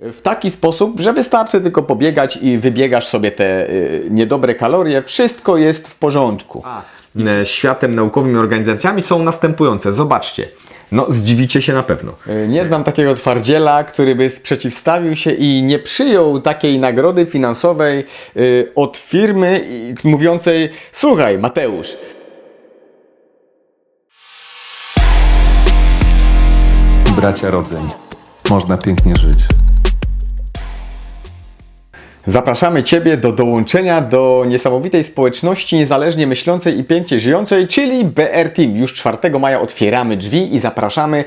w taki sposób, że wystarczy tylko pobiegać i wybiegasz sobie te y, niedobre kalorie, wszystko jest w porządku. e, światem naukowym i organizacjami są następujące. Zobaczcie. No, zdziwicie się na pewno. Y, Nie znam takiego twardziela, który by sprzeciwstawił się i nie przyjął takiej nagrody finansowej y, od firmy mówiącej: Słuchaj, Mateusz, Bracia rodzeń. Można pięknie żyć. Zapraszamy Ciebie do dołączenia do niesamowitej społeczności niezależnie myślącej i pięknie żyjącej, czyli BR Team. Już 4 maja otwieramy drzwi i zapraszamy.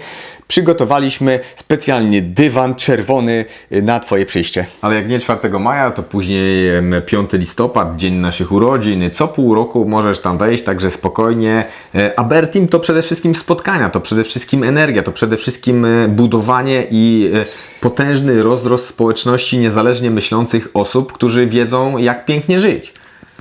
Przygotowaliśmy specjalnie dywan czerwony y, na Twoje przyjście. Ale jak nie 4 maja, to później em, 5 listopad, dzień naszych urodzin. Co pół roku możesz tam wejść, także spokojnie. E, A Bear Team to przede wszystkim spotkania, to przede wszystkim energia, to przede wszystkim e, budowanie i e, potężny rozrost społeczności niezależnie myślących osób, którzy wiedzą, jak pięknie żyć.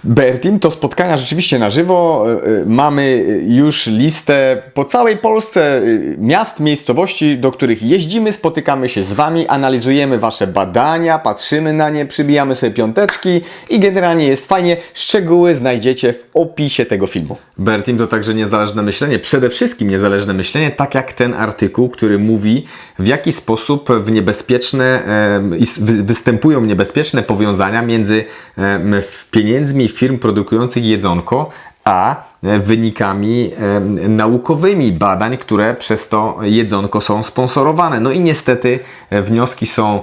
BR Team to spotkania rzeczywiście na żywo. Y, y, Mamy y, już listę po całej Polsce miast, miejscowości, do których jeździmy, spotykamy się z Wami, analizujemy Wasze badania, patrzymy na nie, przybijamy sobie piąteczki i generalnie jest fajnie. Szczegóły znajdziecie w opisie tego filmu. Bear Team to także niezależne myślenie, przede wszystkim niezależne myślenie, tak jak ten artykuł, który mówi, w jaki sposób w niebezpieczne, występują niebezpieczne powiązania między pieniędzmi firm produkujących jedzonko, a e, wynikami naukowymi badań, które przez to jedzonko są sponsorowane. No i niestety e, wnioski są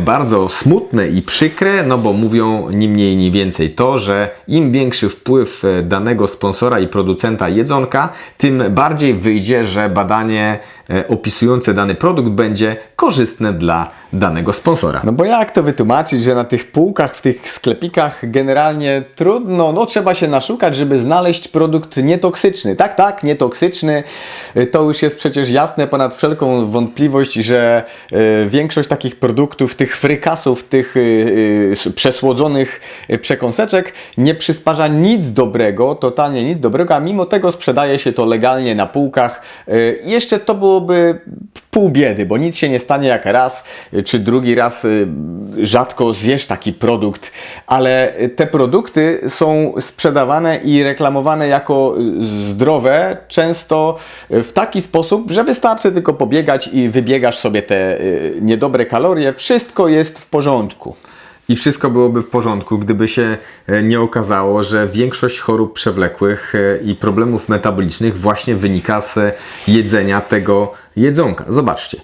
bardzo smutne i przykre, no bo mówią ni mniej, ni więcej to, że im większy wpływ e, danego sponsora i producenta jedzonka, tym bardziej wyjdzie, że badanie opisujące dany produkt będzie korzystne dla danego sponsora. No bo jak to wytłumaczyć, że na tych półkach, w tych sklepikach generalnie trudno, no trzeba się naszukać, żeby znaleźć produkt nietoksyczny. Tak, tak, nietoksyczny. Y, To już jest przecież jasne ponad wszelką wątpliwość, że y, większość takich produktów, tych frykasów, tych przesłodzonych przekąseczek nie przysparza nic dobrego, totalnie nic dobrego, a mimo tego sprzedaje się to legalnie na półkach. Jeszcze to byłoby pół biedy, bo nic się nie stanie jak raz czy drugi raz y, rzadko zjesz taki produkt, ale te produkty są sprzedawane i reklamowane jako y, zdrowe, często y, w taki sposób, że wystarczy tylko pobiegać i wybiegasz sobie te niedobre kalorie, wszystko jest w porządku. I wszystko byłoby w porządku, gdyby się e, nie okazało, że większość chorób przewlekłych e, i problemów metabolicznych właśnie wynika z e, jedzenia tego jedzonka. Zobaczcie.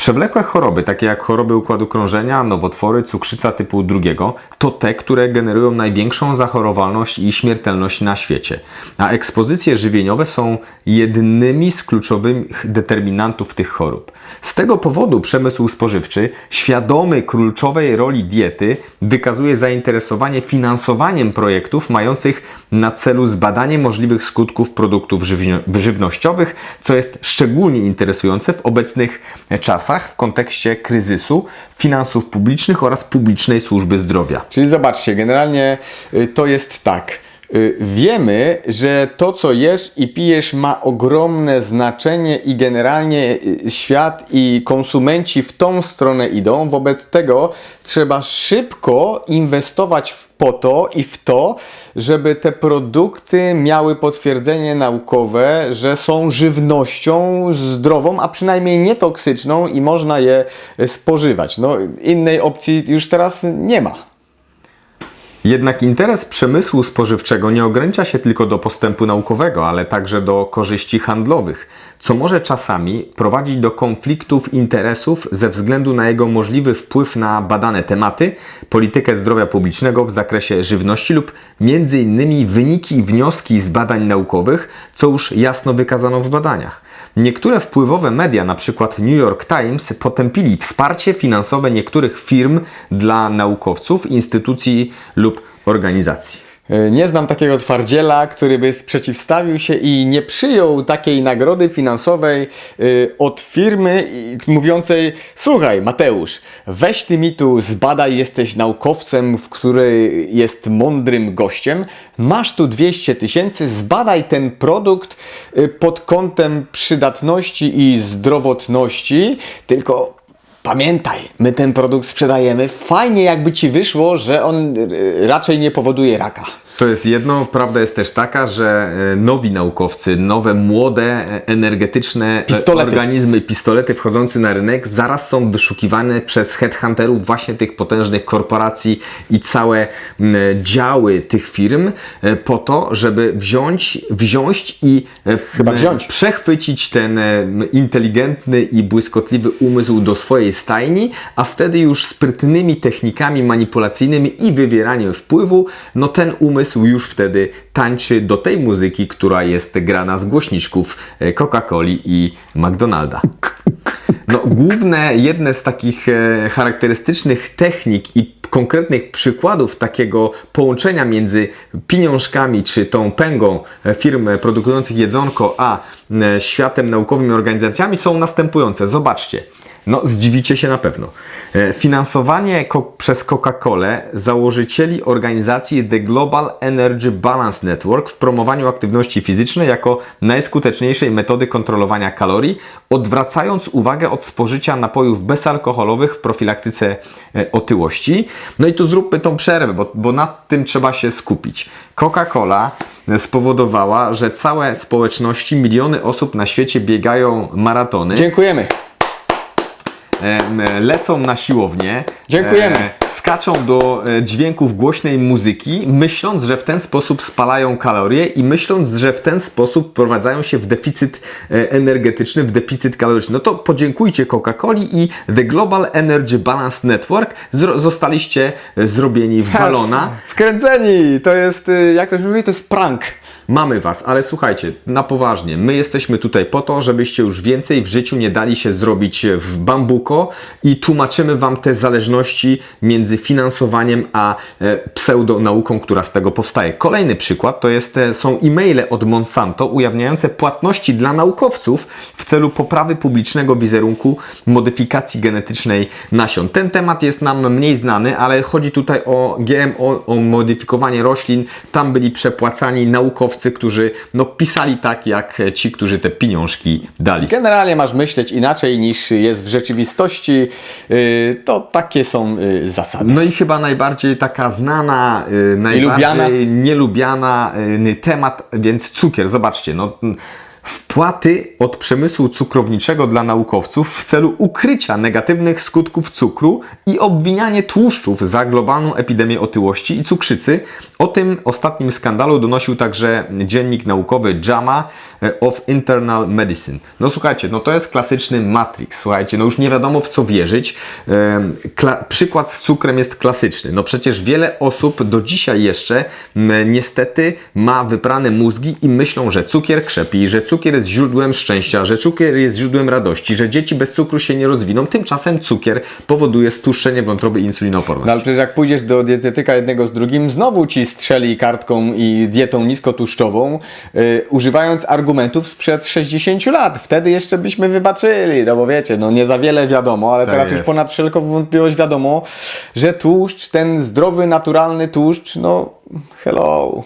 Przewlekłe choroby, takie jak choroby układu krążenia, nowotwory, cukrzyca typu drugiego, to te, które generują największą zachorowalność i śmiertelność na świecie. A ekspozycje żywieniowe są jednymi z kluczowych determinantów tych chorób. Z tego powodu przemysł spożywczy, świadomy kluczowej roli diety, wykazuje zainteresowanie finansowaniem projektów mających na celu zbadanie możliwych skutków produktów żywnościowych, co jest szczególnie interesujące w obecnych czasach w kontekście kryzysu finansów publicznych oraz publicznej służby zdrowia. Czyli zobaczcie, generalnie y, to jest tak. Y, Wiemy, że to, co jesz i pijesz, ma ogromne znaczenie, i generalnie y, świat i konsumenci w tą stronę idą. Wobec tego trzeba szybko inwestować w po to i w to, żeby te produkty miały potwierdzenie naukowe, że są żywnością zdrową, a przynajmniej nietoksyczną i można je y, spożywać. No, innej opcji już teraz nie ma. Jednak interes przemysłu spożywczego nie ogranicza się tylko do postępu naukowego, ale także do korzyści handlowych, co może czasami prowadzić do konfliktów interesów ze względu na jego możliwy wpływ na badane tematy, politykę zdrowia publicznego w zakresie żywności lub innymi wyniki i wnioski z badań naukowych, co już jasno wykazano w badaniach. Niektóre wpływowe media, np. New York Times, potępili wsparcie finansowe niektórych firm dla naukowców, instytucji lub organizacji. E, Nie znam takiego twardziela, który by sprzeciwstawił się i nie przyjął takiej nagrody finansowej y, od firmy mówiącej: Słuchaj, Mateusz, weź ty mi tu zbadaj, jesteś naukowcem, w który jest mądrym gościem. Masz tu 200 tysięcy, zbadaj ten produkt y, pod kątem przydatności i zdrowotności, tylko pamiętaj, my ten produkt sprzedajemy. Fajnie jakby ci wyszło, że on raczej nie powoduje raka. To jest jedno, prawda jest też taka, że e, nowi naukowcy, nowe, młode, e, energetyczne e, Pistolety. organizmy, pistolety wchodzące na rynek zaraz są wyszukiwane przez headhunterów właśnie tych potężnych korporacji i całe działy tych firm po to, żeby wziąć, wziąć i Chyba wziąć. przechwycić ten inteligentny i błyskotliwy umysł do swojej stajni, a wtedy już sprytnymi technikami manipulacyjnymi i wywieraniem wpływu, no ten umysł już wtedy tańczy do tej muzyki, która jest grana z głośniczków e, Coca-Coli i McDonalda. No, główne, jedne z takich e, charakterystycznych technik i konkretnych przykładów takiego połączenia między pieniążkami czy tą pęgą e, firm produkujących jedzonko, a światem naukowym i organizacjami są następujące. Zobaczcie. No, zdziwicie się na pewno. E, Finansowanie ko- przez Coca-Colę założycieli organizacji The Global Energy Balance Network w promowaniu aktywności fizycznej jako najskuteczniejszej metody kontrolowania kalorii, odwracając uwagę od spożycia napojów bezalkoholowych w profilaktyce e, otyłości. No i tu zróbmy tą przerwę, bo, bo nad tym trzeba się skupić. Coca-Cola spowodowała, że całe społeczności, miliony osób na świecie biegają maratony Dziękujemy. Em, lecą na siłownię. Dziękujemy. e, Skaczą do e, dźwięków głośnej muzyki, myśląc, że w ten sposób spalają kalorie i myśląc, że w ten sposób wprowadzają się w deficyt e, energetyczny, w deficyt kaloryczny. No to podziękujcie Coca-Coli i The Global Energy Balance Network. Zostaliście e, zrobieni w balona. Wkręceni! To jest, jak to się mówi, to jest prank. Mamy Was, ale słuchajcie, na poważnie, my jesteśmy tutaj po to, żebyście już więcej w życiu nie dali się zrobić w bambuko i tłumaczymy Wam te zależności między finansowaniem a e, pseudonauką, która z tego powstaje. Kolejny przykład to jest, e, są e-maile od Monsanto ujawniające płatności dla naukowców w celu poprawy publicznego wizerunku modyfikacji genetycznej nasion. Ten temat jest nam mniej znany, ale chodzi tutaj o GMO, o modyfikowanie roślin. Tam byli przepłacani naukowcy, którzy no, pisali tak, jak ci, którzy te pieniążki dali. Generalnie masz myśleć inaczej niż jest w rzeczywistości. Y, To takie są y, zasady. No i chyba najbardziej taka znana, y, najbardziej lubiana. nielubiana y, temat, więc cukier. Zobaczcie, no wpłaty od przemysłu cukrowniczego dla naukowców w celu ukrycia negatywnych skutków cukru i obwinianie tłuszczów za globalną epidemię otyłości i cukrzycy. O tym ostatnim skandalu donosił także dziennik naukowy JAMA e, of Internal Medicine. No słuchajcie, no to jest klasyczny Matrix. Słuchajcie, no już nie wiadomo w co wierzyć. Kla- przykład z cukrem jest klasyczny. No przecież wiele osób do dzisiaj jeszcze niestety ma wyprane mózgi i myślą, że cukier krzepi, że cukier jest źródłem szczęścia, że cukier jest źródłem radości, że dzieci bez cukru się nie rozwiną. Tymczasem cukier powoduje stłuszczenie wątroby i insulinooporność. No ale przecież jak pójdziesz do dietetyka jednego z drugim, znowu ci strzeli kartką i dietą niskotłuszczową, y, używając argumentów sprzed 60 lat. Wtedy jeszcze byśmy wybaczyli, no bo wiecie, no nie za wiele wiadomo, ale Tak teraz już jest. ponad wszelką wątpliwość wiadomo, że tłuszcz, ten zdrowy, naturalny tłuszcz, no hello.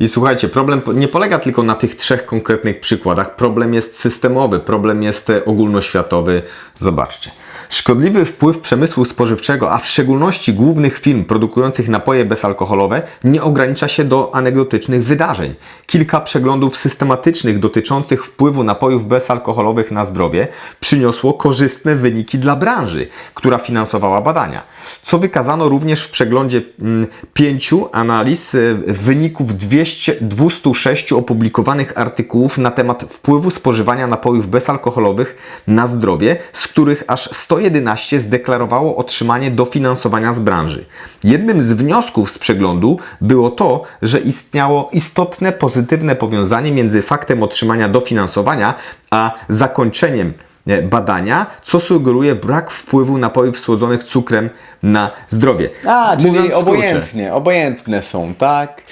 I słuchajcie, problem nie polega tylko na tych trzech konkretnych przykładach. Problem jest systemowy, problem jest ogólnoświatowy. Zobaczcie. Szkodliwy wpływ przemysłu spożywczego, a w szczególności głównych firm produkujących napoje bezalkoholowe, nie ogranicza się do anegdotycznych wydarzeń. Kilka przeglądów systematycznych dotyczących wpływu napojów bezalkoholowych na zdrowie przyniosło korzystne wyniki dla branży, która finansowała badania. Co wykazano również w przeglądzie mm, pięciu analiz e, wyników 200, 206 opublikowanych artykułów na temat wpływu spożywania napojów bezalkoholowych na zdrowie, z których aż 111 zdeklarowało otrzymanie dofinansowania z branży. Jednym z wniosków z przeglądu było to, że istniało istotne pozytywne powiązanie między faktem otrzymania dofinansowania a zakończeniem e, badania, co sugeruje brak wpływu napojów słodzonych cukrem na zdrowie. A, czyli Mówiąc obojętnie, obojętne są, tak?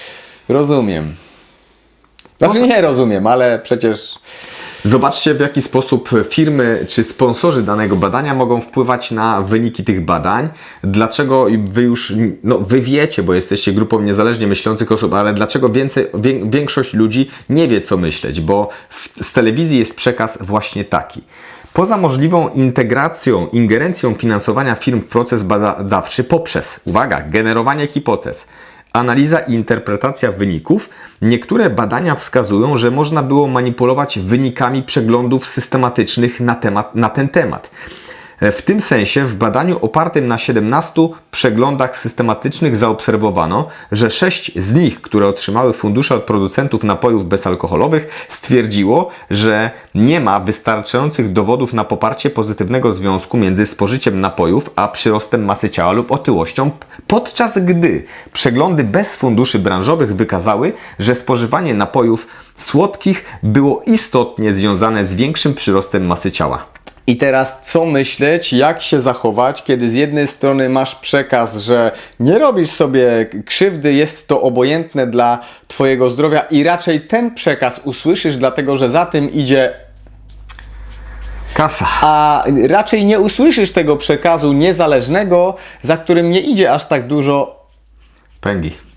Rozumiem. Znaczy No, nie rozumiem, ale przecież... Zobaczcie, w jaki sposób firmy czy sponsorzy danego badania mogą wpływać na wyniki tych badań. Dlaczego wy już, no wy wiecie, bo jesteście grupą niezależnie myślących osób, ale dlaczego więcej, wię, większość ludzi nie wie, co myśleć, bo w, z telewizji jest przekaz właśnie taki. Poza możliwą integracją, ingerencją finansowania firm w proces badawczy poprzez, uwaga, generowanie hipotez, analiza i interpretacja wyników, niektóre badania wskazują, że można było manipulować wynikami przeglądów systematycznych na, temat, na ten temat. W tym sensie w badaniu opartym na 17 przeglądach systematycznych zaobserwowano, że 6 z nich, które otrzymały fundusze od producentów napojów bezalkoholowych, stwierdziło, że nie ma wystarczających dowodów na poparcie pozytywnego związku między spożyciem napojów a przyrostem masy ciała lub otyłością, podczas gdy przeglądy bez funduszy branżowych wykazały, że spożywanie napojów słodkich było istotnie związane z większym przyrostem masy ciała. I teraz co myśleć, jak się zachować, kiedy z jednej strony masz przekaz, że nie robisz sobie krzywdy, jest to obojętne dla Twojego zdrowia i raczej ten przekaz usłyszysz, dlatego że za tym idzie Kasa. a raczej nie usłyszysz tego przekazu niezależnego, za którym nie idzie aż tak dużo Pęgi.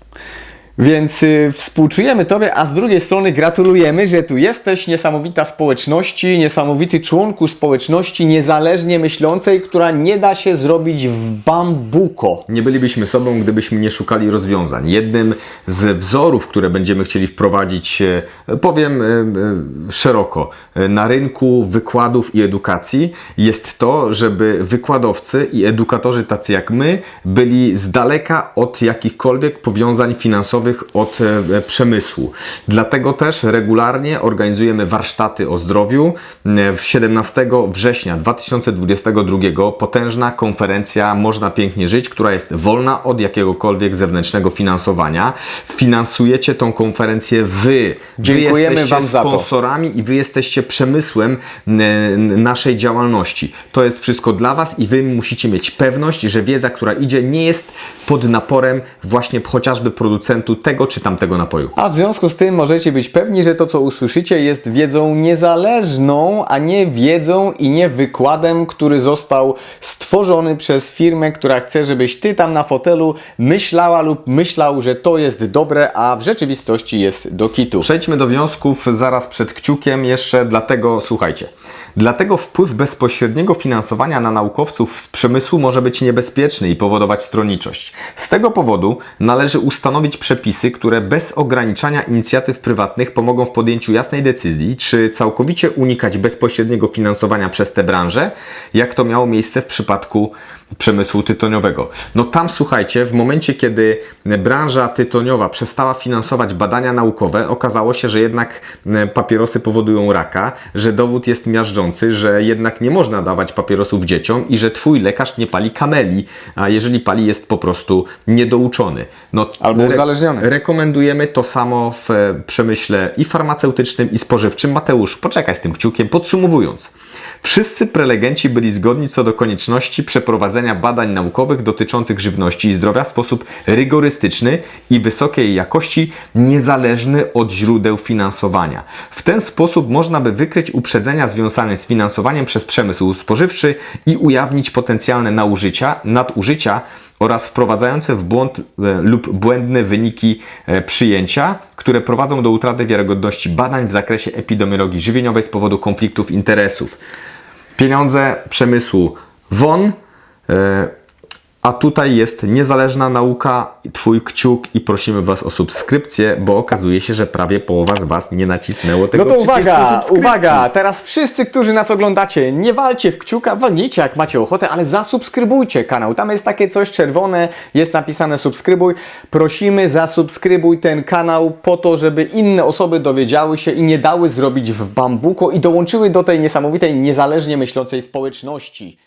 Więc y, współczujemy Tobie, a z drugiej strony gratulujemy, że tu jesteś, niesamowita społeczności, niesamowity członku społeczności niezależnie myślącej, która nie da się zrobić w bambuko. Nie bylibyśmy sobą, gdybyśmy nie szukali rozwiązań. Jednym z wzorów, które będziemy chcieli wprowadzić, e, powiem e, e, szeroko, na rynku wykładów i edukacji, jest to, żeby wykładowcy i edukatorzy tacy jak my byli z daleka od jakichkolwiek powiązań finansowych od e, przemysłu. Dlatego też regularnie organizujemy warsztaty o zdrowiu. E, W 17 września 2022 potężna konferencja Można Pięknie Żyć, która jest wolna od jakiegokolwiek zewnętrznego finansowania. Finansujecie tą konferencję Wy. Dziękujemy wy Wam za to. sponsorami i Wy jesteście przemysłem naszej działalności. To jest wszystko dla Was i Wy musicie mieć pewność, że wiedza, która idzie, nie jest pod naporem właśnie chociażby producentu tego czy tamtego napoju. A w związku z tym możecie być pewni, że to co usłyszycie jest wiedzą niezależną, a nie wiedzą i nie wykładem, który został stworzony przez firmę, która chce, żebyś ty tam na fotelu myślała lub myślał, że to jest dobre, a w rzeczywistości jest do kitu. Przejdźmy do wniosków zaraz przed kciukiem jeszcze, dlatego słuchajcie. Dlatego wpływ bezpośredniego finansowania na naukowców z przemysłu może być niebezpieczny i powodować stronniczość. Z tego powodu należy ustanowić przepisy, które bez ograniczania inicjatyw prywatnych pomogą w podjęciu jasnej decyzji, czy całkowicie unikać bezpośredniego finansowania przez tę branżę, jak to miało miejsce w przypadku przemysłu tytoniowego. No tam słuchajcie, w momencie kiedy branża tytoniowa przestała finansować badania naukowe, okazało się, że jednak e, papierosy powodują raka, że dowód jest miażdżący, że jednak nie można dawać papierosów dzieciom i że twój lekarz nie pali kameli, a jeżeli pali jest po prostu niedouczony. No, Albo uzależniony. Rekomendujemy to samo w e, przemyśle i farmaceutycznym, i spożywczym. Mateusz, poczekaj z tym kciukiem. Podsumowując, wszyscy prelegenci byli zgodni co do konieczności przeprowadzenia badań naukowych dotyczących żywności i zdrowia w sposób rygorystyczny i wysokiej jakości, niezależny od źródeł finansowania. W ten sposób można by wykryć uprzedzenia związane z finansowaniem przez przemysł spożywczy i ujawnić potencjalne nadużycia, oraz wprowadzające w błąd e, lub błędne wyniki e, przyjęcia, które prowadzą do utraty wiarygodności badań w zakresie epidemiologii żywieniowej z powodu konfliktów interesów. Pieniądze przemysłu. Won, e, a tutaj jest niezależna nauka, Twój kciuk i prosimy Was o subskrypcję, bo okazuje się, że prawie połowa z Was nie nacisnęło tego No to uwaga, uwaga, teraz wszyscy, którzy nas oglądacie, nie walcie w kciuka, walnijcie jak macie ochotę, ale zasubskrybujcie kanał. Tam jest takie coś czerwone, jest napisane subskrybuj. Prosimy, zasubskrybuj ten kanał po to, żeby inne osoby dowiedziały się i nie dały zrobić w bambuko i dołączyły do tej niesamowitej, niezależnie myślącej społeczności.